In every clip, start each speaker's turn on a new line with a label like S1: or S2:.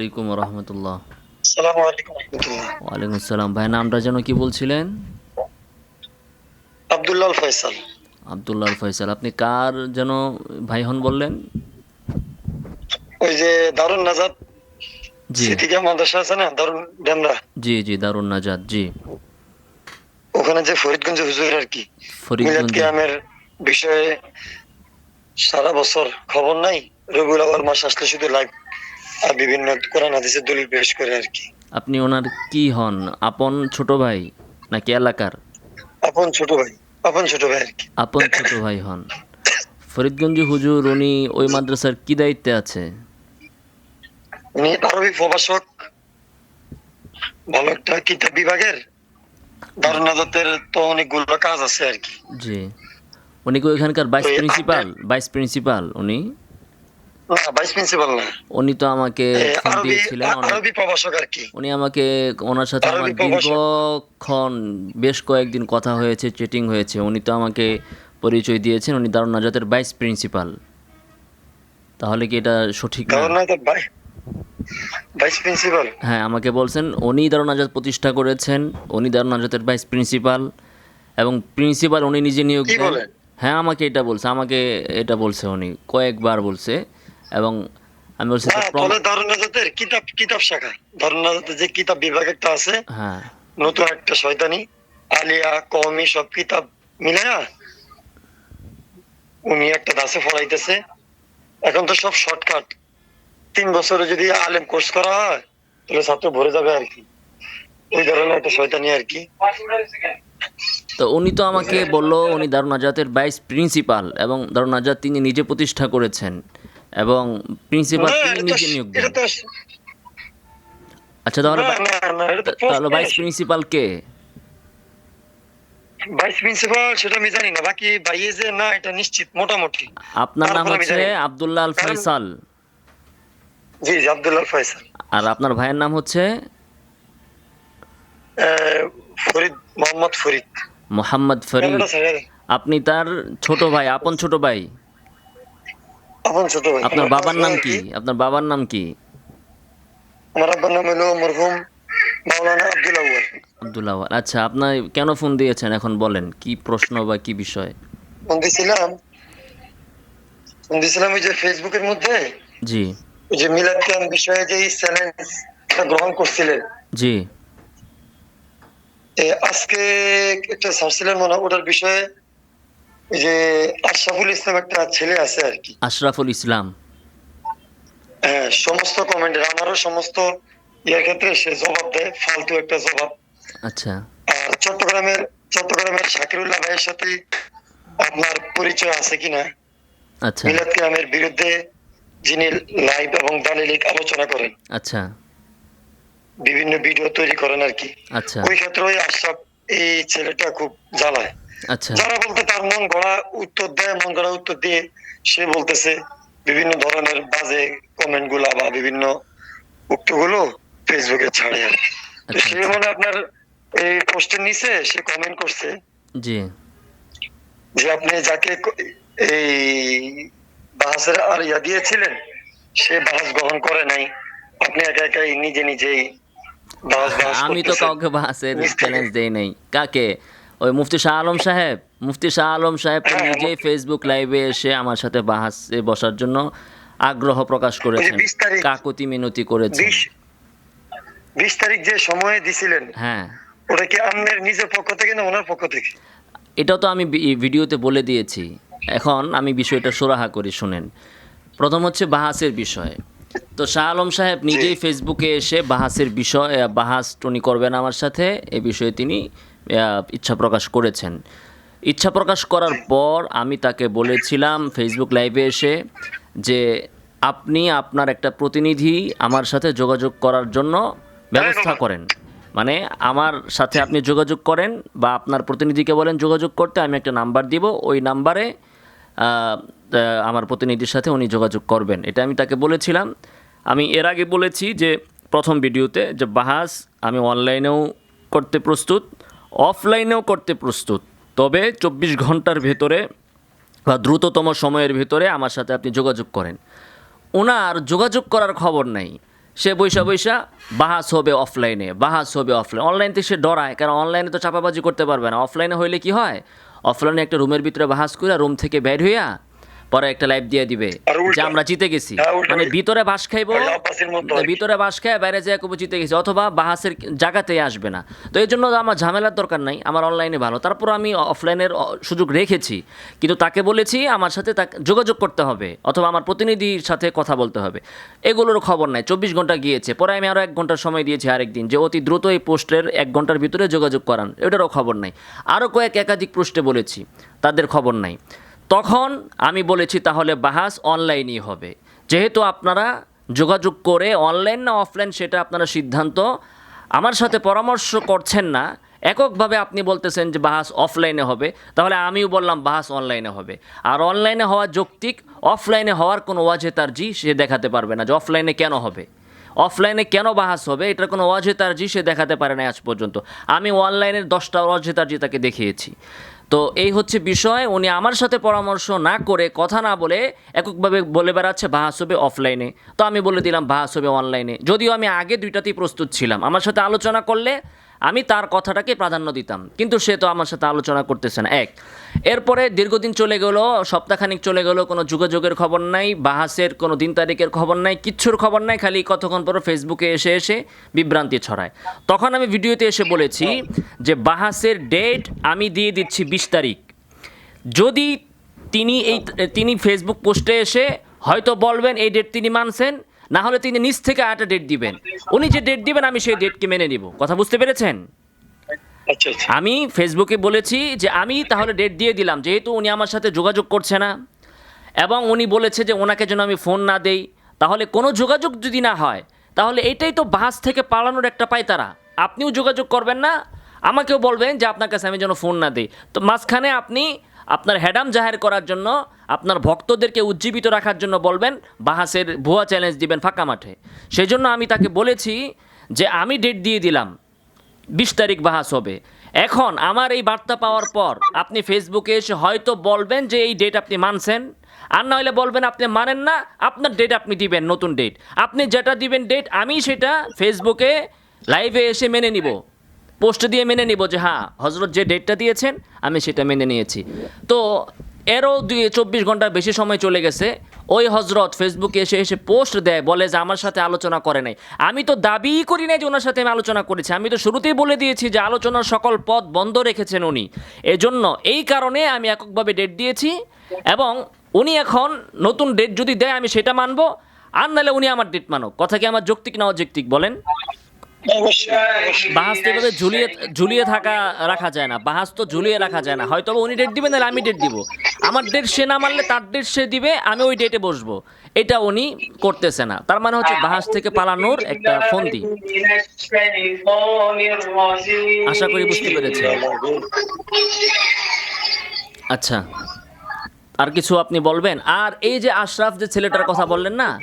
S1: আলাইকুম রহমতুল্লাহ। ওয়ালাইকুম আসসালাম। ভাই নামটা যেন কি বলছিলেন?
S2: আব্দুল্লাহ ফয়সাল।
S1: আবদুল্লাহ ফয়সাল আপনি কার যেন ভাই হন বললেন?
S2: ওই যে দারুণ নাজাদ
S1: জি।
S2: সিদ্দিকা মাদ্রাসা আছে না দারুণ ডেমরা?
S1: জি জি দারুণ নাজাদ জি।
S2: ওখানে যে ফরিদগঞ্জ হুজুর আর কি
S1: ফরিদগঞ্জ।
S2: কিয়ামের বিষয়ে সারা বছর খবর নাই রবিউল আওয়াল মাস আসলে শুধু লাইভ বিভিন্ন কোরআন হাদিসের দলিল পেশ করে আর কি।
S1: আপনি ওনার কি হন? আপন ছোট ভাই নাকি এলাকার?
S2: আপন ছোট ভাই আপন ছোট ভাই আর কি।
S1: আপন ছোট ভাই হন। ফরিদগঞ্জ হুজুর উনি ওই মাদ্রাসার কি দায়িত্বে আছে?
S2: উনি আরবি প্রভাষক ভালো একটা কিতাব বিভাগের। দারুণ তো অনেকগুলো কাজ আছে আর কি।
S1: জি। উনি কি ওইখানকার ভাইস প্রিন্সিপাল ভাইস প্রিন্সিপাল উনি?
S2: ভাইস প্রিন্সিপাল না?
S1: উনি তো আমাকে ফোন দিয়েছিলেন
S2: আরবি প্রভাষক আর কি।
S1: উনি আমাকে ওনার সাথে আমার দীর্ঘক্ষণ বেশ কয়েকদিন কথা হয়েছে চেটিং হয়েছে। উনি তো আমাকে পরিচয় দিয়েছেন উনি দারুণ নাজাতের ভাইস প্রিন্সিপাল তাহলে কি এটা সঠিক না?
S2: দারুণ নাজাত ভাই। ভাইস প্রিন্সিপাল
S1: হ্যাঁ আমাকে বলছেন উনি দারুণ নাজাত প্রতিষ্ঠা করেছেন উনি দারুণ নাজাতের ভাইস প্রিন্সিপাল এবং প্রিন্সিপাল উনি নিজে নিয়োগ দেন। হ্যাঁ আমাকে এটা বলছে আমাকে এটা বলছে উনি কয়েকবার বলছে। এবং আমি বলছি
S2: না
S1: যে প্রম-
S2: তবে দারুণ নাজাতের কিতাব কিতাব শাখা। নাজাতের যে কিতাব বিভাগ একটা আছে
S1: হ্যাঁ।
S2: নতুন একটা শয়তানি আলিয়া কওমি সব কিতাব মিলায়া উনি একটা দাসে পড়াইতেছে। এখন তো সব শর্টকাট তিন বছরে যদি আলেম কোর্স করা হয় তাহলে ছাত্র ভরে যাবে আর কি। ওই ধরনের একটা শয়তানি আর কি।
S1: তো উনি তো আমাকে বলল উনি দারুণ আজাতের ভাইস প্রিন্সিপাল এবং দারুণ আজাদ তিনি নিজে প্রতিষ্ঠা করেছেন। এবং প্রিন্সিপাল তিনি নিজে নিয়োগ দেন। আচ্ছা তাহলে তাহলে ভাইস প্রিন্সিপাল কে?
S2: ভাইস প্রিন্সিপাল সেটা আমি জানি না। বাকি ভাইয়ে যে না এটা নিশ্চিত মোটামুটি।
S1: আপনার নাম হচ্ছে আব্দুল্লাহ আল ফয়সাল।
S2: জি জি আব্দুল্লাহ ফয়সাল।
S1: আর আপনার ভাইয়ের নাম হচ্ছে?
S2: ফরিদ মোহাম্মদ ফরিদ।
S1: মোহাম্মদ ফরিদ। আপনি তার ছোট ভাই আপন ছোট ভাই।
S2: আপন ছোট ভাই।
S1: আপনার বাবার নাম কি? আপনার বাবার নাম কি?
S2: আমার আব্বার নাম হলো মরহুম মাওলানা আব্দুল আউয়াল।
S1: আব্দুল্লাহ আওয়াল। আচ্ছা আপনার কেন ফোন দিয়েছেন এখন বলেন? কি প্রশ্ন বা কি বিষয়?
S2: ফোন ফোন ওই যে ফেসবুকের মধ্যে
S1: জি।
S2: ওই যে মিলাদ বিষয়ে যে গ্রহণ করছিলেন।
S1: জি।
S2: এ, আজকে একটা ছাড়ছিলেন মনে ওটার বিষয়ে যে আশরাফুল ইসলাম একটা ছেলে আছে আর কি।
S1: আশরাফুল ইসলাম।
S2: হ্যাঁ সমস্ত কমেন্টের আমারও সমস্ত ইয়ের ক্ষেত্রে সে জবাব দেয় ফালতু একটা জবাব।
S1: আচ্ছা।
S2: আর চট্টগ্রামের চট্টগ্রামের শাকিরুল্লাহ ভাইয়ের সাথে আপনার পরিচয় আছে কিনা
S1: আচ্ছা।
S2: মিলাদ কিয়ামের বিরুদ্ধে যিনি লাইভ এবং দালিলিক আলোচনা করেন।
S1: আচ্ছা।
S2: বিভিন্ন ভিডিও তৈরি করেন আর কি।
S1: আচ্ছা।
S2: ওই ক্ষেত্রে ওই আশরাফ এই ছেলেটা খুব জ্বালায়। যারা বলতে তার মন গড়া উত্তর দেয় মন গড়া উত্তর দিয়ে সে বলতেছে বিভিন্ন ধরনের বাজে কমেন্টগুলা বা বিভিন্ন উক্তগুলো ফেসবুকে ছাড়ে
S1: আচ্ছা,
S2: সে মানে আপনার এই পোস্টের নিচে সে কমেন্ট করছে।
S1: জি।
S2: যে আপনি যাকে এই বাহাসের আর ইয়া দিয়েছিলেন সে বাহাস গ্রহণ করে নাই। আপনি একা একাই নিজে নিজেই
S1: আমি তো কাউকে বাসের চ্যালেঞ্জ দেই নাই। কাকে? ওই মুফতি শাহ আলম সাহেব মুফতি শাহ আলম সাহেব তো নিজেই ফেসবুক লাইভে এসে আমার সাথে বাহাসে বসার জন্য আগ্রহ প্রকাশ করেছেন।
S2: 20
S1: কাকুতি মিনতি করেছেন।
S2: বিশ তারিখ যে সময় দিছিলেন
S1: হ্যাঁ।
S2: ওটা কি আপনার নিজের পক্ষ থেকে না ওনার পক্ষ থেকে?
S1: এটাও তো আমি ভিডিওতে বলে দিয়েছি। এখন আমি বিষয়টা সুরাহা করি শুনেন। প্রথম হচ্ছে বাহাসের বিষয়। তো শাহ আলম সাহেব নিজেই ফেসবুকে এসে বাহাসের বিষয় বাহাস উনি করবেন আমার সাথে এ বিষয়ে তিনি ইচ্ছা প্রকাশ করেছেন। ইচ্ছা প্রকাশ করার পর আমি তাকে বলেছিলাম ফেসবুক লাইভে এসে যে আপনি আপনার একটা প্রতিনিধি আমার সাথে যোগাযোগ করার জন্য ব্যবস্থা করেন। মানে আমার সাথে আপনি যোগাযোগ করেন বা আপনার প্রতিনিধিকে বলেন যোগাযোগ করতে, আমি একটা নাম্বার দিব, ওই নাম্বারে আমার প্রতিনিধির সাথে উনি যোগাযোগ করবেন। এটা আমি তাকে বলেছিলাম। আমি এর আগে বলেছি যে প্রথম ভিডিওতে যে বাহাস আমি অনলাইনেও করতে প্রস্তুত। অফলাইনেও করতে প্রস্তুত। তবে চব্বিশ ঘণ্টার ভেতরে বা দ্রুততম সময়ের ভিতরে আমার সাথে আপনি যোগাযোগ করেন। ওনার যোগাযোগ করার খবর নাই। সে বৈশা বৈশা বাহাস হবে অফলাইনে, বাহাস হবে অফলাইন। অনলাইন থেকে সে ডরায়, কারণ অনলাইনে তো চাপাবাজি করতে পারবে না। অফলাইনে হইলে কি হয়? অফলাইনে একটা রুমের ভিতরে বাহাস করে রুম থেকে বের হইয়া পরে একটা লাইভ দিয়ে দিবে। যে আমরা জিতে গেছি।
S2: হ্যাঁ,
S1: মানে ভিতরে বাস খাইবো। ভিতরে বাস খায় বাইরে যায় কবু জিতে গেছি অথবা বাহাসের জায়গাতেই আসবে না। তো এই জন্য আমার ঝামেলার দরকার নাই আমার অনলাইনে ভালো। তারপর আমি অফলাইনের সুযোগ রেখেছি। কিন্তু তাকে বলেছি আমার সাথে তাকে যোগাযোগ করতে হবে অথবা আমার প্রতিনিধির সাথে কথা বলতে হবে। এগুলোর খবর নাই চব্বিশ ঘণ্টা গিয়েছে। পরে আমি আরও এক ঘণ্টার সময় দিয়েছি আরেকদিন যে অতি দ্রুত এই পোস্টের এক ঘণ্টার ভিতরে যোগাযোগ করান। এটারও খবর নাই। আরও কয়েক একাধিক পোস্টে বলেছি তাদের খবর নাই। তখন আমি বলেছি, তাহলে বাহাস অনলাইনই হবে। যেহেতু আপনারা যোগাযোগ করে অনলাইন না অফলাইন সেটা আপনারা সিদ্ধান্ত আমার সাথে পরামর্শ করছেন না। এককভাবে আপনি বলতেছেন যে, বাহাস অফলাইনে হবে। তাহলে আমিও বললাম, বাহাস অনলাইনে হবে। আর অনলাইনে হওয়া যৌক্তিক, অফলাইনে হওয়ার কোনো ওয়াজে তার জি সে দেখাতে পারবে না যে, অফলাইনে কেন হবে? অফলাইনে কেন বাহাস হবে, এটার কোনো অজেতার্জি সে দেখাতে পারে না আজ পর্যন্ত। আমি অনলাইনের দশটা অজেতার্জি তাকে দেখিয়েছি। তো এই হচ্ছে বিষয়, উনি আমার সাথে পরামর্শ না করে কথা না বলে এককভাবে বলে বেড়াচ্ছে বাহাস হবে অফলাইনে তো আমি বলে দিলাম বাহাস হবে অনলাইনে যদিও আমি আগে দুইটাতেই প্রস্তুত ছিলাম। আমার সাথে আলোচনা করলে আমি তার কথাটাকে প্রাধান্য দিতাম। কিন্তু সে তো আমার সাথে আলোচনা করতেছে না। এক, এরপরে দীর্ঘদিন চলে গেল, সপ্তাহখানিক চলে গেল, কোনো যোগাযোগের খবর নাই, বাহাসের কোনো দিন তারিখের খবর নাই, কিচ্ছুর খবর নাই, খালি কতক্ষণ পর ফেসবুকে এসে এসে বিভ্রান্তি ছড়ায়। তখন আমি ভিডিওতে এসে বলেছি যে, বাহাসের ডেট আমি দিয়ে দিচ্ছি বিশ তারিখ। যদি তিনি এই, তিনি ফেসবুক পোস্টে এসে হয়তো বলবেন এই ডেট তিনি মানছেন না হলে তিনি নিজ থেকে আরেকটা ডেট দিবেন। উনি যে ডেট দিবেন আমি সেই ডেটকে মেনে নিব। কথা বুঝতে পেরেছেন?
S2: আচ্ছা আচ্ছা।
S1: আমি ফেসবুকে বলেছি যে আমি তাহলে ডেট দিয়ে দিলাম যেহেতু উনি আমার সাথে যোগাযোগ করছে না এবং উনি বলেছে যে ওনাকে যেন আমি ফোন না দেই তাহলে কোনো যোগাযোগ যদি না হয় তাহলে এটাই তো বাস থেকে পালানোর একটা পায় তারা আপনিও যোগাযোগ করবেন না আমাকেও বলবেন যে আপনার কাছে আমি যেন ফোন না দিই। তো মাঝখানে আপনি আপনার হ্যাডাম জাহের করার জন্য আপনার ভক্তদেরকে উজ্জীবিত রাখার জন্য বলবেন, বাহাসের ভুয়া চ্যালেঞ্জ দিবেন ফাঁকা মাঠে। সেই জন্য আমি তাকে বলেছি যে আমি ডেট দিয়ে দিলাম, বিশ তারিখ বাহাস হবে। এখন আমার এই বার্তা পাওয়ার পর আপনি ফেসবুকে এসে হয়তো বলবেন যে এই ডেট আপনি মানছেন, আর না হলে বলবেন আপনি মানেন না, আপনার ডেট আপনি দিবেন, নতুন ডেট আপনি যেটা দিবেন ডেট আমি সেটা ফেসবুকে লাইভে এসে মেনে নিব। পোস্ট দিয়ে মেনে নিব যে হ্যাঁ হজরত যে ডেটটা দিয়েছেন, আমি সেটা মেনে নিয়েছি। তো এরও দুই চব্বিশ ঘণ্টার বেশি সময় চলে গেছে। ওই হজরত ফেসবুকে এসে এসে পোস্ট দেয়, বলে যে আমার সাথে আলোচনা করে নাই। আমি তো দাবিই করি নাই যে ওনার সাথে আমি আলোচনা করেছি। আমি তো শুরুতেই বলে দিয়েছি যে আলোচনার সকল পথ বন্ধ রেখেছেন উনি। এজন্য এই কারণে আমি এককভাবে ডেট দিয়েছি এবং উনি এখন নতুন ডেট যদি দেয়, আমি সেটা মানবো। আর নাহলে উনি আমার ডেট মানো কথা কি আমার যৌক্তিক না অযৌক্তিক, বলেন। ঝুলিয়ে রাখা যায় না। হয়তো উনি ডেট নাহলে আমি ডেট দিব। তার দিবে, আমি ওই ডেটে বসবো। এটা উনি করতেছে না। তার মানে হচ্ছে বাহাস থেকে পালানোর একটা ফন্দি। আশা করি বুঝতে পেরেছেন। আচ্ছা আর কিছু আপনি বলবেন? আর এই যে আশরাফ যে ছেলেটার কথা বললেন না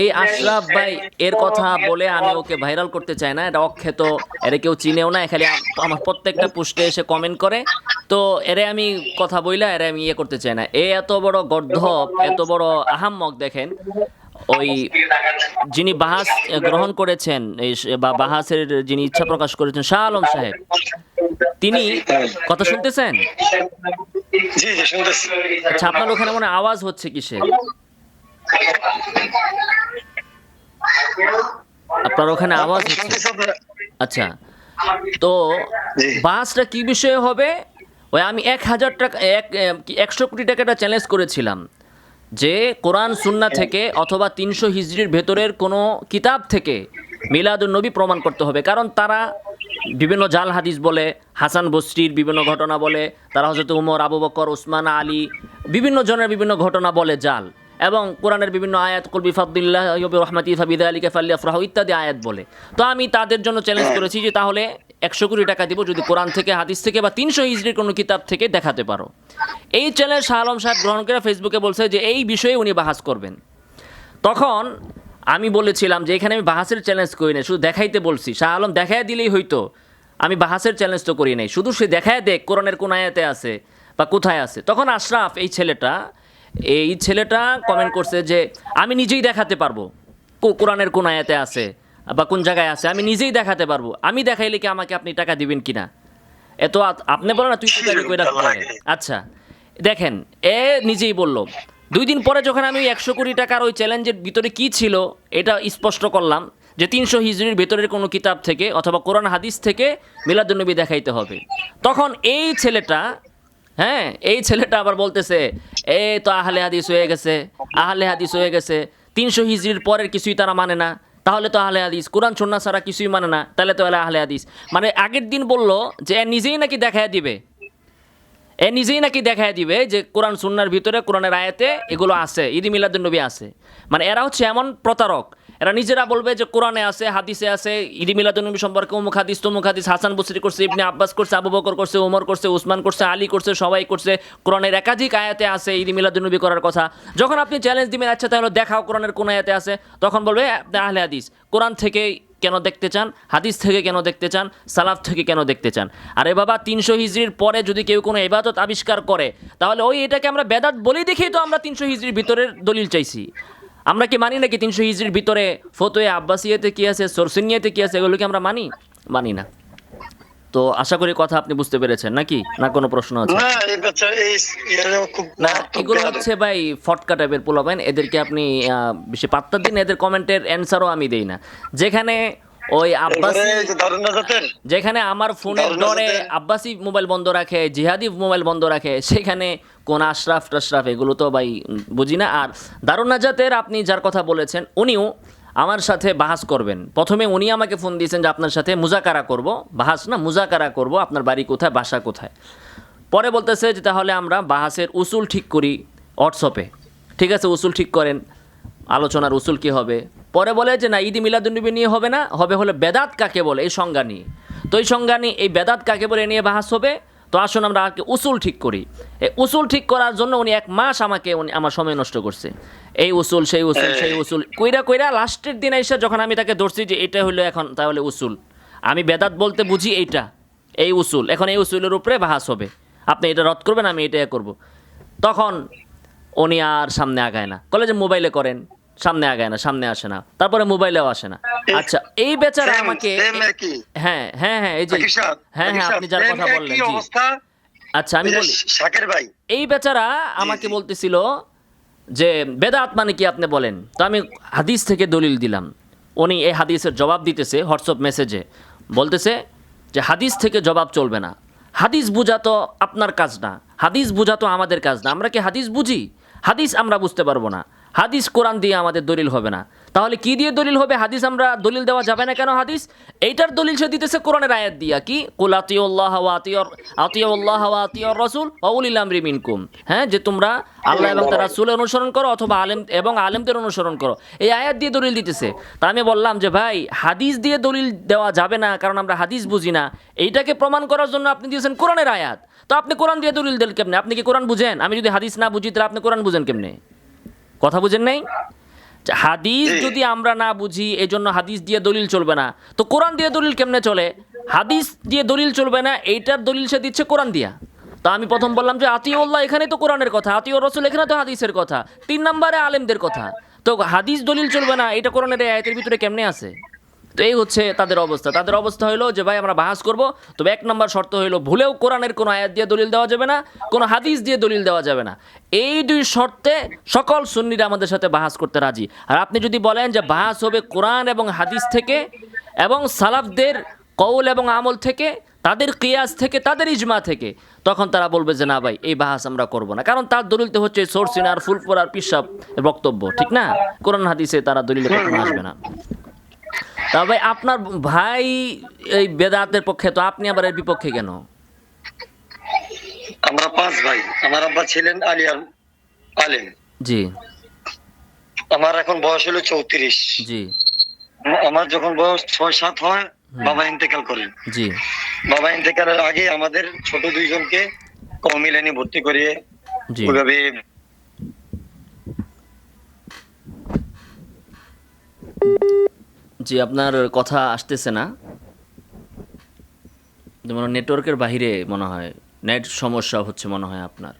S1: এই আশরাফ ভাই এর কথা বলে আমি ওকে ভাইরাল করতে চাই না এটা অক্ষেত এর কেউ চিনেও না খালি আমার প্রত্যেকটা পোস্টে এসে কমেন্ট করে। তো এরে আমি কথা বইলা এরে আমি ইয়ে করতে চাই না। এ এত বড় গর্ধপ এত বড় আহাম্মক দেখেন ওই যিনি বাহাস গ্রহণ করেছেন বা বাহাসের যিনি ইচ্ছা প্রকাশ করেছেন শাহ আলম সাহেব তিনি কথা শুনতেছেন?
S2: জি জি শুনতেছি।
S1: আচ্ছা আপনার ওখানে মনে হয় আওয়াজ হচ্ছে কিসের? আপনার ওখানে আওয়াজ? আচ্ছা। তো বাসটা কি বিষয়ে হবে? ওই আমি এক হাজার টাকা এক একশো কোটি টাকাটা চ্যালেঞ্জ করেছিলাম যে কোরআন সুন্না থেকে অথবা তিনশো হিজড়ির ভেতরের কোনো কিতাব থেকে মিলাদুল নবী প্রমাণ করতে হবে। কারণ তারা বিভিন্ন জাল হাদিস বলে হাসান বস্রির বিভিন্ন ঘটনা বলে তারা হজরত উমর আবু বকর ওসমান আলী বিভিন্ন জনের বিভিন্ন ঘটনা বলে জাল। এবং কোরআনের বিভিন্ন আয়াত কলবি ফাদ্দিল্লাহ রহমাতি ফাবিদা আলী কাফাল্লি আফরাহ ইত্যাদি আয়াত বলে। তো আমি তাদের জন্য চ্যালেঞ্জ করেছি যে তাহলে একশো কোটি টাকা দিব যদি কোরআন থেকে, হাদিস থেকে বা তিনশো হিজড়ির কোনো কিতাব থেকে দেখাতে পারো। এই চ্যালেঞ্জ শাহ আলম সাহেব গ্রহণ করে ফেসবুকে বলছে যে এই বিষয়ে উনি বাহাস করবেন। তখন আমি বলেছিলাম যে এখানে আমি বাহাসের চ্যালেঞ্জ করি না শুধু দেখাইতে বলছি। শাহ আলম দেখাই দিলেই হইতো, আমি বাহাসের চ্যালেঞ্জ তো করি নাই। শুধু সে দেখায় দেখ কোরআনের কোন আয়াতে আছে বা কোথায় আছে। তখন আশরাফ, এই ছেলেটা এই ছেলেটা কমেন্ট করছে যে আমি নিজেই দেখাতে পারব কোরআনের কোন আয়াতে আছে বা কোন জায়গায় আছে। আমি নিজেই দেখাতে পারব। আমি দেখাইলে কি আমাকে আপনি টাকা দিবেন কিনা এত আপনি বলেন না তুই। আচ্ছা দেখেন এ নিজেই বলল দুই দিন পরে যখন আমি একশো কোটি টাকার ওই চ্যালেঞ্জের ভিতরে কি ছিল এটা স্পষ্ট করলাম যে তিনশো হিজড়ির ভেতরের কোনো কিতাব থেকে অথবা কোরআন হাদিস থেকে মিলাদুন্নবী দেখাইতে হবে। তখন এই ছেলেটা হ্যাঁ এই ছেলেটা আবার বলতেছে, এ তো আহলে হাদিস হয়ে গেছে, আহলে হাদিস হয়ে গেছে, তিনশো হিজড়ির পরের কিছুই তারা মানে না, তাহলে তো আহলে হাদিস, কোরআন সন্না ছাড়া কিছুই মানে না, তাহলে তো আহলে হাদিস। মানে আগের দিন বলল যে এ নিজেই নাকি দেখায় দিবে। এ নিজেই নাকি দেখায় দিবে যে কোরআন সুন্নার ভিতরে, কোরআনের আয়াতে এগুলো আছে, ঈদ মিলাদুন্নবী আছে। মানে এরা হচ্ছে এমন প্রতারক এরা নিজেরা বলবে যে কোরআনে আছে, হাদিসে আছে, ঈদ মিলাদুন্নবী সম্পর্কে অমুক হাদিস, তমুক হাদিস, হাসান বসরি করছে, ইবনে আব্বাস করছে, আবু বকর করছে, ওমর করছে, উসমান করছে, আলী করছে, সবাই করছে, কোরআনের একাধিক আয়াতে আছে ঈদ মিলাদুন্নবী করার কথা। যখন আপনি চ্যালেঞ্জ দিবেন আচ্ছা তাহলে দেখাও কোরআনের কোন আয়াতে আছে, তখন বলবে আহলে হাদিস, কোরআন থেকে কেন দেখতে চান, হাদিস থেকে কেন দেখতে চান, সালাফ থেকে কেন দেখতে চান? আরে বাবা, তিনশো হিজড়ির পরে যদি কেউ কোনো এবাদত আবিষ্কার করে, তাহলে ওই এটাকে আমরা বেদাত বলেই দেখেই তো আমরা তিনশো হিজড়ির ভিতরের দলিল চাইছি। আমরা কি মানি নাকি তিনশো হিজড়ির ভিতরে ফতোয়ে আব্বাসিয়াতে কি আছে সরসিনিয়াতে কি আছে এগুলো কি আমরা মানি? মানি না। তো আশা করি কথা আপনি বুঝতে পেরেছেন নাকি? না কোনো প্রশ্ন আছে?
S2: না এই বাচ্চা এই খুব
S1: না এগুলো হচ্ছে ভাই ফটকা টাইপের পোলাপাইন এদেরকে আপনি বেশি পাত্তা দিন এদের কমেন্টের অ্যান্সারও আমি দেই না। যেখানে ওই আব্বাসি যেখানে আমার ফোনের
S2: দারুণ
S1: ডরে আব্বাসি মোবাইল বন্ধ রাখে জিহাদি মোবাইল বন্ধ রাখে সেখানে কোন আশরাফ টাশরাফ এগুলো তো ভাই বুঝি না। আর দারুণ নাজাতের আপনি যার কথা বলেছেন উনিও আমার সাথে বাহাস করবেন। প্রথমে উনি আমাকে ফোন দিয়েছেন যে আপনার সাথে মুজাকারা করব। বাহাস না মুজাকারা করব আপনার বাড়ি কোথায় বাসা কোথায়। পরে বলতেছে যে তাহলে আমরা বাহাসের উসুল ঠিক করি হোয়াটসঅ্যাপে। ঠিক আছে উসুল ঠিক করেন। আলোচনার উসুল কী হবে? পরে বলে যে না ঈদ মিলাদুন্নবী নিয়ে হবে না হবে হলে বেদাত কাকে বলে এই সংজ্ঞা নিয়ে। তো এই সংজ্ঞা নিয়ে এই বেদাত কাকে বলে এ নিয়ে বাহাস হবে? তো আসুন আমরা আগে উসুল ঠিক করি। এই উসুল ঠিক করার জন্য উনি এক মাস আমাকে উনি আমার সময় নষ্ট করছে। এই উসুল সেই উসুল সেই উসুল। কইরা কইরা লাস্টের দিন এসে যখন আমি তাকে ধরছি যে এটা হলো এখন তাহলে উসুল। আমি বেদাত বলতে বুঝি এইটা এই উসুল। এখন এই উসুলের উপরে বাহাস হবে। আপনি এটা রদ করবেন আমি এটা করব। তখন উনি আর সামনে আগায় না। কলেজে মোবাইলে করেন। সামনে আগায় না সামনে আসে না। তারপরে মোবাইলেও আসে না। আচ্ছা এই বেচারা আমাকে হ্যাঁ হ্যাঁ হ্যাঁ এই যে হ্যাঁ হ্যাঁ আপনি যার কথা বললেন আচ্ছা আমি বলি
S2: শাকের ভাই।
S1: এই বেচারা আমাকে বলতেছিল যে বেদাত মানে কি আপনি বলেন? তো আমি হাদিস থেকে দলিল দিলাম। উনি এই হাদিসের জবাব দিতেছে হোয়াটসঅ্যাপ মেসেজে। বলতেছে যে হাদিস থেকে জবাব চলবে না। হাদিস বোঝা তো আপনার কাজ না। হাদিস বোঝা তো আমাদের কাজ না। আমরা কি হাদিস বুঝি? হাদিস আমরা বুঝতে পারব না। হাদিস কোরআন দিয়ে আমাদের দলিল হবে না। তাহলে কি দিয়ে দলিল হবে? হাদিস আমরা দলিল দেওয়া যাবে না কেন হাদিস? এইটার দলিল সে দিতেছে কোরআনের আয়াত দিয়া। কি? কুল আতিউল্লাহ আতিয়র আতিউল্লাহ আতিয়র রাসূল ওয়া উলিল আমরি মিনকুম। হ্যাঁ যে তোমরা আল্লাহ এবং তার রাসূলের অনুসরণ করো অথবা আলেম এবং আলেমদের অনুসরণ করো। এই আয়াত দিয়ে দলিল দিতেছে। তা আমি বললাম যে, ভাই, হাদিস দিয়ে দলিল দেওয়া যাবে না কারণ আমরা হাদিস বুঝি না। এইটাকে প্রমাণ করার জন্য আপনি দিয়েছেন কোরআনের আয়াত। তো আপনি কোরআন দিয়ে দলিল দেন কেমনে? আপনি কি কোরআন বুঝেন? আমি যদি হাদিস না বুঝি, তাহলে আপনি কোরআন বুঝেন কেমনে? কথা বুঝেন নাই? যে হাদিস যদি আমরা না বুঝি এই জন্য হাদিস দিয়ে দলিল চলবে না। তো কোরআন দিয়ে দলিল কেমনে চলে? হাদিস দিয়ে দলিল চলবে না এইটার দলিল সে দিচ্ছে কোরআন দিয়া। তো আমি প্রথম বললাম যে আতিউল্লাহ এখানে তো কোরআনের কথা আতিউ রসুল এখানে তো হাদিসের কথা তিন নম্বরে আলেমদের কথা। তো হাদিস দলিল চলবে না এটা কোরআনের আয়াতের ভিতরে কেমনে আছে? তো এই হচ্ছে তাদের অবস্থা। তাদের অবস্থা হলো যে, ভাই, আমরা বাহাস করব। তবে এক নম্বর শর্ত হলো ভুলেও কোরআনের কোনো আয়াত দিয়ে দলিল দেওয়া যাবে না, কোনো হাদিস দিয়ে দলিল দেওয়া যাবে না। এই দুই শর্তে সকল সুন্নিরা আমাদের সাথে বাহাস করতে রাজি। আর আপনি যদি বলেন যে, বাহাস হবে কোরআন এবং হাদিস থেকে এবং সালাফদের কৌল এবং আমল থেকে, তাদের কিয়াস থেকে, তাদের ইজমা থেকে, তখন তারা বলবে যে, না ভাই, এই বাহাস আমরা করব না। কারণ তার দলিলতে হচ্ছে সোরসিনার ফুলপুর আর পিসাব বক্তব্য, ঠিক না? কোরআন, হাদিসে তারা দলিলে আসবে না। তবে আপনার ভাই এই বেদাতের পক্ষে তো আপনি আবার এর বিপক্ষে কেন?
S2: আমরা পাঁচ ভাই। আমার আব্বা ছিলেন আলিয়ার আলেম।
S1: জি।
S2: আমার এখন বয়স হলো চৌত্রিশ।
S1: জি।
S2: আমার যখন বয়স ছয় সাত হয় বাবা ইন্তেকাল করেন।
S1: জি।
S2: বাবা ইন্তেকালের আগে আমাদের ছোট দুইজনকে কমিলানি ভর্তি করিয়ে
S1: জি।
S2: ওইভাবে
S1: জি আপনার কথা আসতেছে না, যেমন নেটওয়ার্কের বাহিরে মনে হয় নেট সমস্যা হচ্ছে মনে হয় আপনার।